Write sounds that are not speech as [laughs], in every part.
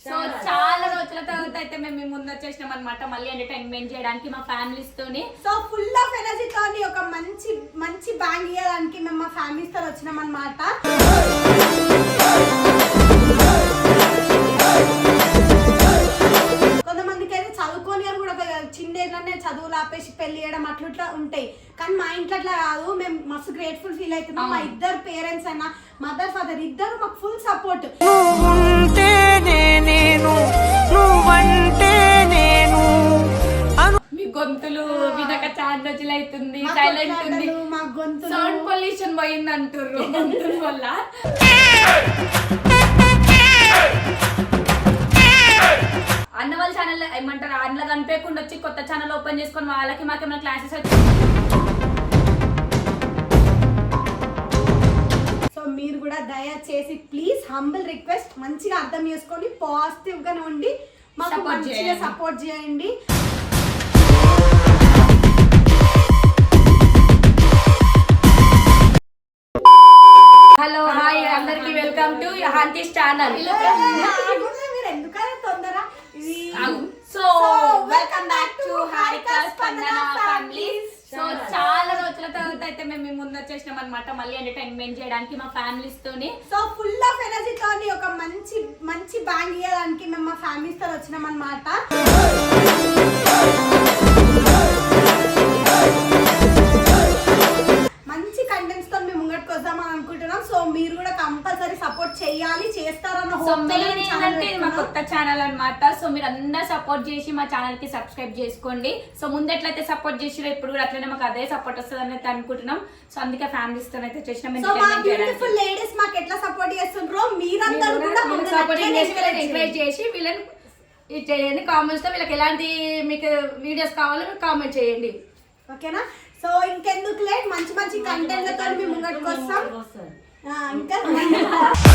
So చాలా రోజుల తర్వాత అయితే మేము మీ ముందు వచ్చేసినాం అనమాట మళ్ళీ ఎంటర్టైన్మెంట్ చేయడానికి మా ఫ్యామిలీస్ తోని సో ఫుల్ ఆఫ్ ఎనర్జీ తోని ఒక మంచి మంచి బ్యాంగ్ ఇవ్వడానికి మేము మా ఫ్యామిలీస్తో వచ్చినాం అనమాట అట్లా ఇట్లా ఉంటాయి. కానీ మా ఇంట్లో అట్లా కాదు. మేము మస్తు గ్రేట్ఫుల్ ఫీల్ అవుతున్నాం. మా ఇద్దరు పేరెంట్స్ అయినా మదర్ ఫాదర్ ఇద్దరు మాకు ఫుల్ సపోర్ట్ మీ గొంతులు వినక చాలా రోజులు అవుతుంది మా సైలెంట్ ఉంది. మా గొంతులు సౌండ్ పొల్యూషన్ పోయింది అంటారు గొంతుల వల్ల. అన్న వాళ్ళ ఛానల్ ఏమంటారు? అందులో కనిపించకుండా వచ్చి కొత్త ఛానల్ ఓపెన్ చేసుకొని వాళ్ళకి మాకేమైనా క్లాసెస్ వచ్చి సో మీరు కూడా దయచేసి ప్లీజ్ హంబుల్ రిక్వెస్ట్ మంచిగా అర్థం చేసుకొని పాజిటివ్ గానే ఉండి మాకు మంచిగా. సపోర్ట్ చేయండి. హలో హాయ్ అందరికి వెల్కమ్ టు హాంతీస్ ఛానల్ ఆగుండ్రా మీరు ఎందుకని తొందర ఇది so welcome back to Harika Spandana families so చాలా రోజుల తర్వాత అయితే మేము మీ ముందు వచ్చేసినాం అనమాట మళ్ళీ ఎంటర్టైన్మెంట్ చేయడానికి మా ఫ్యామిలీస్ తోని. సో ఫుల్ ఆఫ్ ఎనర్జీ తోని ఒక మంచి మంచి బ్యాంగ్ ఇవ్వడానికి మేము మా ఫ్యామిలీస్తో వచ్చినాం అనమాట ఛానల్ అన్నమాట. సో మీరు అందరూ సపోర్ట్ చేసి మా ఛానల్కి సబ్స్క్రైబ్ చేసుకోండి. సో ముందు ఎట్లయితే సపోర్ట్ చేసిరో ఇప్పుడు కూడా అట్లనే మాకు అదే సపోర్ట్ వస్తుంది అని అయితే అనుకుంటున్నాం. సో అందుకే ఫ్యామిలీస్తో అయితే చేసినాం మా లేడీస్ మాకు ఎట్లా సపోర్ట్ చేస్తుండ్రో మీరందరూ మీరు కూడా చేసి ఎంకరేజ్ చేసి వీళ్ళని చేయండి కామెంట్స్తో వీళ్ళకి ఎలాంటి మీకు వీడియోస్ కావాలో మీరు కామెంట్ చేయండి. ఓకేనా? సో ఇంకెందుకు లేట్ మంచి మంచి కంటెంట్లతో మేము ముంగటికి వస్తాం. ఆ, ఇంకా [laughs]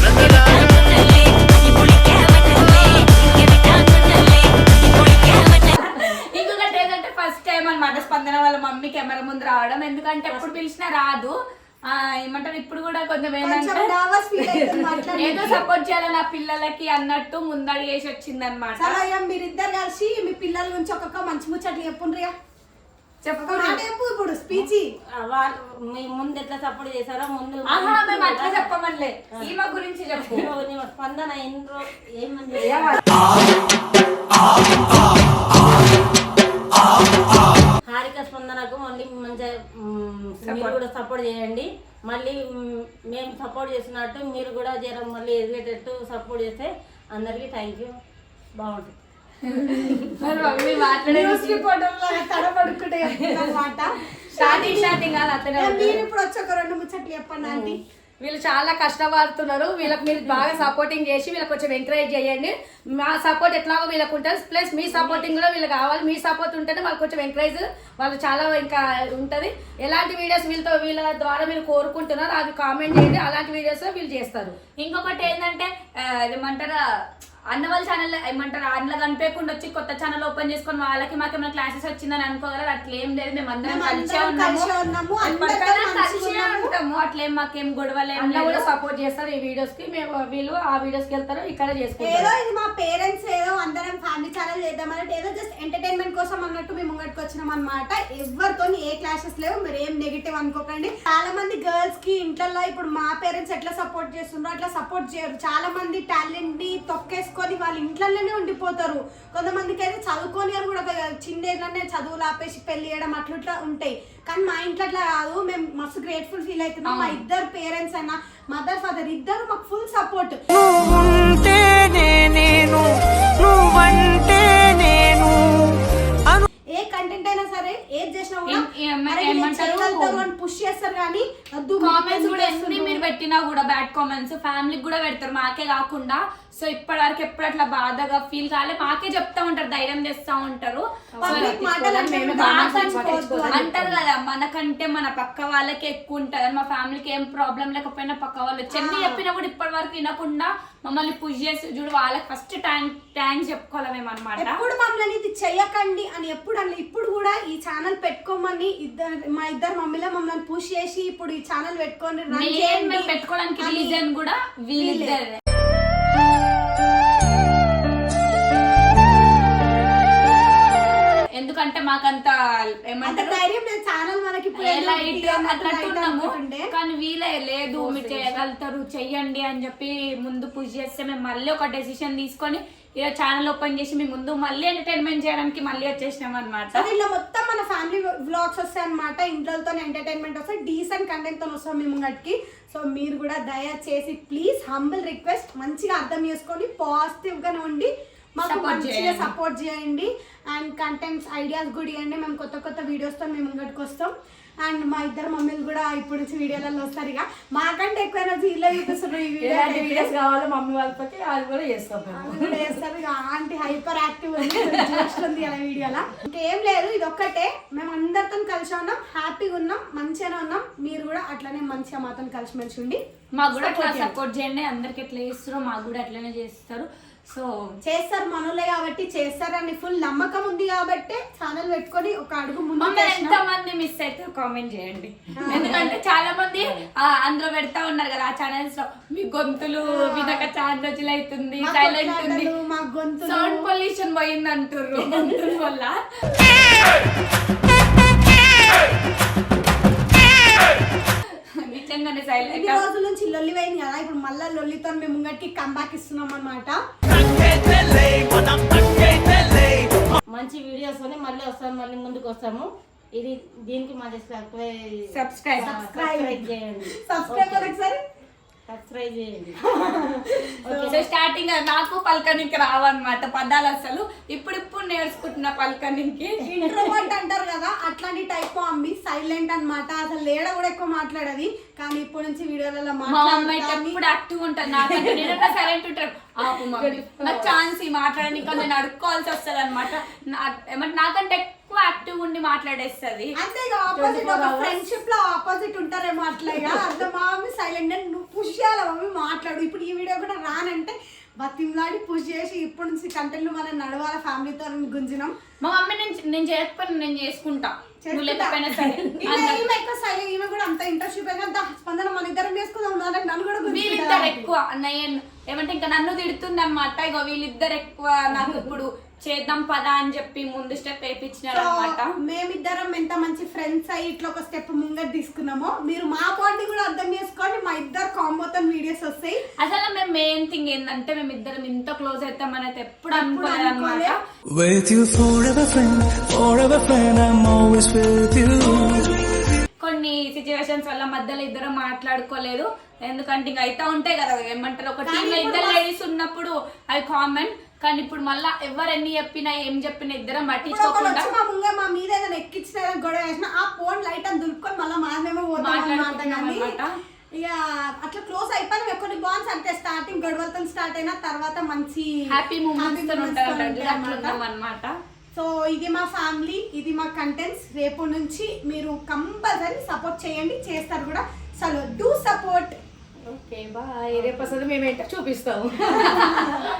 ఏమంటారు ఇప్పుడు కూడా కొంచెం ఏంటంటే ఏదో. సపోర్ట్ చేయాలి నా పిల్లలకి అన్నట్టు ముందడి వేసి వచ్చింది అనమాట మీరిద్దరు కలిసి మీ పిల్లల గురించి ఒక్కొక్క మంచి ముచ్చట్లు చెప్పుండ్రియా ఇప్పుడు స్పీచ్ వాళ్ళు మీ ముందు ఎట్లా సపోర్ట్ చేశారో ముందు అట్లా చెప్పమనిలే ఈమె గురించి చెప్పు నీ స్పందన ఎన్ని ఏమని మంచిగా మీరు కూడా సపోర్ట్ చేయండి. మళ్ళీ మేము సపోర్ట్ చేసినట్టు మీరు కూడా జర మళ్ళీ ఎదిగేటట్టు సపోర్ట్ చేస్తే అందరికీ థ్యాంక్ యూ బాగుంటుంది. స్టార్టింగ్ [laughs] స్టార్టింగ్ కాదు అతనే మీరు ఇప్పుడు వచ్చి ఒక రెండు ముచ్చట్లు చెప్పండి ఆంటీ. వీళ్ళు చాలా కష్టపడుతున్నారు. వీళ్ళకి మీరు బాగా సపోర్టింగ్ చేసి వీళ్ళకి కొంచెం ఎంకరేజ్ చేయండి. మా సపోర్ట్ ఎట్లాగో వీళ్ళకి ఉంటుంది. ప్లస్ మీ సపోర్టింగ్ కూడా వీళ్ళకి కావాలి. మీ సపోర్ట్ ఉంటేనే వాళ్ళకి కొంచెం ఎంకరేజ్ వాళ్ళు చాలా ఇంకా ఉంటుంది. ఎలాంటి వీడియోస్ వీళ్ళతో వీళ్ళ ద్వారా మీరు కోరుకుంటున్నారు అది కామెంట్ చేయండి. అలాంటి వీడియోస్ వీళ్ళు చేస్తారు. ఇంకొకటి ఏంటంటే ఏమంటారా? అన్న వాళ్ళ ఛానల్ ఏమంటారు అందులో కనిపించకుండా వచ్చి కొత్త ఛానల్ ఓపెన్ చేసుకొని వాళ్ళకి మాకేమైనా క్లాసెస్ వచ్చిందని అనుకోగలరు అట్లా ఏం లేదు. మేము అందరం కలిసే అందరం ఉన్నాము కలిసే. ఉంటాము. అట్లేం మాకేం గొడవలేం కూడా. సపోర్ట్ చేస్తారు ఈ వీడియోస్కి. మేము వీళ్ళు ఆ వీడియోస్కి వెళ్తారు ఇక్కడ ఏదో చేసుకుంటారు ఇది మా పేరెంట్స్ ఏదో అందరం ఫ్యామిలీ ఛానల్ చేద్దామన్నట్టు ఏదో జస్ట్ ఎంటర్టైన్మెంట్ కోసం అన్నట్టు మేము ముంగటికి వచ్చినాం అనమాట ఎవరితో ఏ క్లాసెస్ లేవు మీరు ఏం నెగిటివ్ అనుకోకండి. చాలా మంది గర్ల్స్కి ఇంట్లో ఇప్పుడు మా పేరెంట్స్ ఎట్లా సపోర్ట్ చేస్తుండ్రో అట్లా సపోర్ట్ చేయరు. చాలా మంది టాలెంట్ని తొక్కేసుకొని వాళ్ళ ఇంట్లోనే ఉండిపోతారు. కొంతమందికి అయితే చదువుకొని కూడా ఒక చిన్న ఏజ్లోనే చదువులు ఆపేసి పెళ్ళి చేయడం అట్లా ఉంటాయి. కానీ మా ఇంట్లో అట్లా కాదు. మేము మస్తు గ్రేట్ఫుల్ ఫీల్ అవుతున్నాం. మా ఇద్దరు పేరెంట్స్ అయినా మదర్ ఫాదర్ ఇద్దరు మాకు ఫుల్ సపోర్ట్ నేను పుష్ చేస్తారు కానీ కామెంట్స్ కూడా ఎన్ని మీరు పెట్టినా కూడా బ్యాడ్ కామెంట్స్ ఫ్యామిలీకి కూడా పెడతారు మాకే కాకుండా. సో ఇప్పటి వరకు ఎప్పుడు అట్లా బాధగా ఫీల్ కాలే. మాకే చెప్తా ఉంటారు ధైర్యం చేస్తా ఉంటారు. అంటారు కదా మనకంటే మన పక్క వాళ్ళకి ఎక్కువ ఉంటది మా ఫ్యామిలీకి ఏం ప్రాబ్లం లేకపోయినా పక్క వాళ్ళు చెన్ని చెప్పినా కూడా ఇప్పటి వరకు వినకుండా మమ్మల్ని పుష్ చేసి చూడు వాళ్ళకి ఫస్ట్ థ్యాంక్ థ్యాంక్స్ చెప్పుకోవాలి మేము అనమాట పనులు అనేది చెయ్యకండి అని ఎప్పుడు అన్న ఇప్పుడు కూడా ఈ ఛానల్ పెట్టుకోమని ఇద్దరు మా ఇద్దరు మమ్మీలో మమ్మల్ని పూష్ చేసి ఇప్పుడు ఈ ఛానల్ పెట్టుకోండి పెట్టుకోవడానికి రీజన్ కూడా వీళ్ళిద్దరే. ఎందుకంటే మాకంత కానీ వీలే లేదు మీరు చేయగలుగుతారు చెయ్యండి అని చెప్పి ముందు పూజ చేస్తే మేము మళ్ళీ ఒక డెసిషన్ తీసుకొని ఇలా ఛానల్ ఓపెన్ చేసి మేము ముందు మళ్ళీ ఎంటర్టైన్మెంట్ చేయడానికి మళ్ళీ వచ్చేసినాం అనమాట సో ఇలా మొత్తం మన ఫ్యామిలీ వ్లాగ్స్ వస్తాయి అనమాట ఇంట్లోతో ఎంటర్టైన్మెంట్ వస్తాయి. డీసెంట్ కంటెంట్తో వస్తాం మేము గట్టికి. సో మీరు కూడా దయచేసి ప్లీజ్ హంబుల్ రిక్వెస్ట్ మంచిగా అర్థం చేసుకొని పాజిటివ్ ఉండి మాకు మంచిగా. సపోర్ట్ చేయండి. అండ్ కంటెంట్స్ ఐడియాస్ కూడా ఇవ్వండి. మేము కొత్త కొత్త వీడియోస్తో మేము ముంగటికి వస్తాం. అండ్ మా ఇద్దరు మమ్మీలు కూడా ఇప్పుడు నుంచి వీడియోలలో వస్తారు ఇక. మాకంటే ఎక్కువ ఎనర్జీ ఇలా చూపిస్తున్నారు ఈ వీడియో. వీడియోస్ కావాలో మమ్మీ వాళ్ళకి అది కూడా చేస్తాం కూడా వేస్తారు ఇక ఆంటీ హైపర్ యాక్టివ్ చూస్తుంది అలా వీడియోలా. ఇంకేం లేదు ఇది ఒక్కటే మేము అందరితో కలిసి ఉన్నాం. హ్యాపీగా ఉన్నాం. మంచిగానే ఉన్నాం. మీరు కూడా అట్లనే మంచిగా మాతో కలిసి మెలిసి ఉండి మాకు కూడా. సపోర్ట్ చేయండి. అందరికి ఎట్లా చేస్తారో. మాకు కూడా అట్లనే చేస్తారు. సో చేస్తారు మనోళ్ళే కాబట్టి చేస్తారని ఫుల్ నమ్మకం ఉంది కాబట్టి ఛానల్ పెట్టుకొని ఒక అడుగు ముందు ఎంత మంది మిస్ అయితే కామెంట్ చేయండి. ఎందుకంటే చాలా మంది అందులో పెడతా ఉన్నారు కదా ఆ ఛానల్స్లో మీ గొంతులు వినక చాలా రోజులు అవుతుంది సైలెంట్ ఉంది. మా గొంతులు. సౌండ్ పొల్యూషన్ పోయింది అంటుర్రు [laughs] గొంతుల వల్ల. నిజంగానే సైలెంట్ రోజుల నుంచి లొల్లి పోయింది కదా ఇప్పుడు మళ్ళీ లొల్లితో మేము ముంగటికి కంబ్యాక్ ఇస్తున్నాం అనమాట మంచి వీడియోస్ మళ్ళీ వస్తాము మళ్ళీ ముందుకు వస్తాము. ఇది దీనికి మళ్ళీ సబ్స్క్రైబ్ సబ్స్క్రైబ్ చేయండి. సబ్స్క్రైబర్ ఒకసారి. సబ్స్క్రైబ్ చేయండి. [laughs] సో స్టార్టింగ్ నాకు పలకనికి రావన్నమాట పదాలు అసలు. ఇప్పుడు ఇప్పుడు నేర్చుకుంటున్న పలకనికి. ఇంట్రోవర్ట్ అంటారు కదా అట్లాంటి టైప్ అమ్మి సైలెంట్ అన్నమాట. అసలు లేడ కూడా ఎక్కువ మాట్లాడది. కానీ ఇప్పటి నుంచి వీడియోలలో మా అమ్మ అయితే ఎప్పుడు యాక్టివ్ నాకంటే నేను సైలెంట్ ఉంటాను నాకు ఛాన్స్ మాట్లాడడానికి నేను అడుక్కోవాల్సి వస్తుంది అనమాట ఏమంటే నాకంటే ఎక్కువ యాక్టివ్ ఉండి మాట్లాడేస్తుంది. అంతే ఇక ఆపోజిట్ ఒక ఫ్రెండ్షిప్లో ఆపోజిట్ ఉంటారేమో అట్లా ఇక అర్థం మమ్మీ సైలెంట్ నువ్వు పుష్ మాట్లాడు. ఇప్పుడు ఈ వీడియో కూడా రానంటే బతిమ్లాడి పుష్ చేసి ఇప్పటి నుంచి కంటెంట్లు మనం నడవాల ఫ్యామిలీతో గుంజినాం. మా మమ్మీ నేను నేను చేయకపోయినా నేను చేసుకుంటా. నువ్వు లేకపోయినా సరే. [laughs] ఈమె ఈమె ఎక్కువ సైలెంట్ ఈమె కూడా అంత స్పందన మన ఇద్దరం చేసుకుందాం నన్ను కూడా వీళ్ళిద్దరు. ఎక్కువ. నేను ఏమంటే ఇంకా నన్ను తిడుతుంది అనమాట ఇగో వీళ్ళిద్దరు ఎక్కువ నాకు [laughs] ఇప్పుడు చేద్దాం పదా అని చెప్పి ముందు స్టెప్ వేయించినారు అనమాట మేమిద్దరం ఎంత మంచి ఫ్రెండ్స్ అయ్యి ఇట్లా ఒక స్టెప్ ముంగట్ తీసుకున్నామో మీరు మా బాండ్ కూడా అర్థం చేసుకోండి. మా ఇద్దరు కాంబోతో వీడియోస్ వస్తాయి. అసలు మేము మెయిన్ థింగ్ ఏంటంటే మేము ఇద్దరం ఇంత క్లోజ్ అవుతామని అయితే ఎప్పుడు ఎప్పుడు అనుకోలేదు అనమాట forever friend, forever friend, I'm always with you. కొన్ని సిచ్యువేషన్స్ వల్ల మధ్యలో ఇద్దరం మాట్లాడుకోలేదు ఎందుకంటే ఇంకా అయితే ఉంటాయి కదా ఏమంటారు ఒక టీమ్లో ఇద్దరు మా- లేడీస్ ఉన్నప్పుడు అవి కామన్ కానీ ఇప్పుడు మళ్ళా ఎవరు ఎన్ని చెప్పినా ఏం చెప్పినా ఇద్దరం పట్టించుకోకుండా మా ముంగ మా మీద ఏదైనా ఎక్కించిన ఏదైనా గొడవ వేసిన ఆ ఫోన్ లైట్ అని దులుపుకొని మళ్ళీ మాదేమో పోతాం అన్నమాట మాట్లాడుకుంటాం కానీ అన్నమాట. ఇక అట్లా క్లోజ్ అయిపోయిన కొన్ని బాండ్స్ అంటే స్టార్టింగ్ గొడవలతో స్టార్ట్ అయిన తర్వాత మంచి హ్యాపీ మూమెంట్స్ అన్నమాట. సో ఇది మా ఫ్యామిలీ ఇది మా కంటెంట్స్ రేపు నుంచి మీరు కంపల్సరీ సపోర్ట్ చేయండి చేస్తారు కూడా. చలో డూ సపోర్ట్ ఓకే బాయ్ రేపు అసలు మేము ఏంటో చూపిస్తాము. [laughs]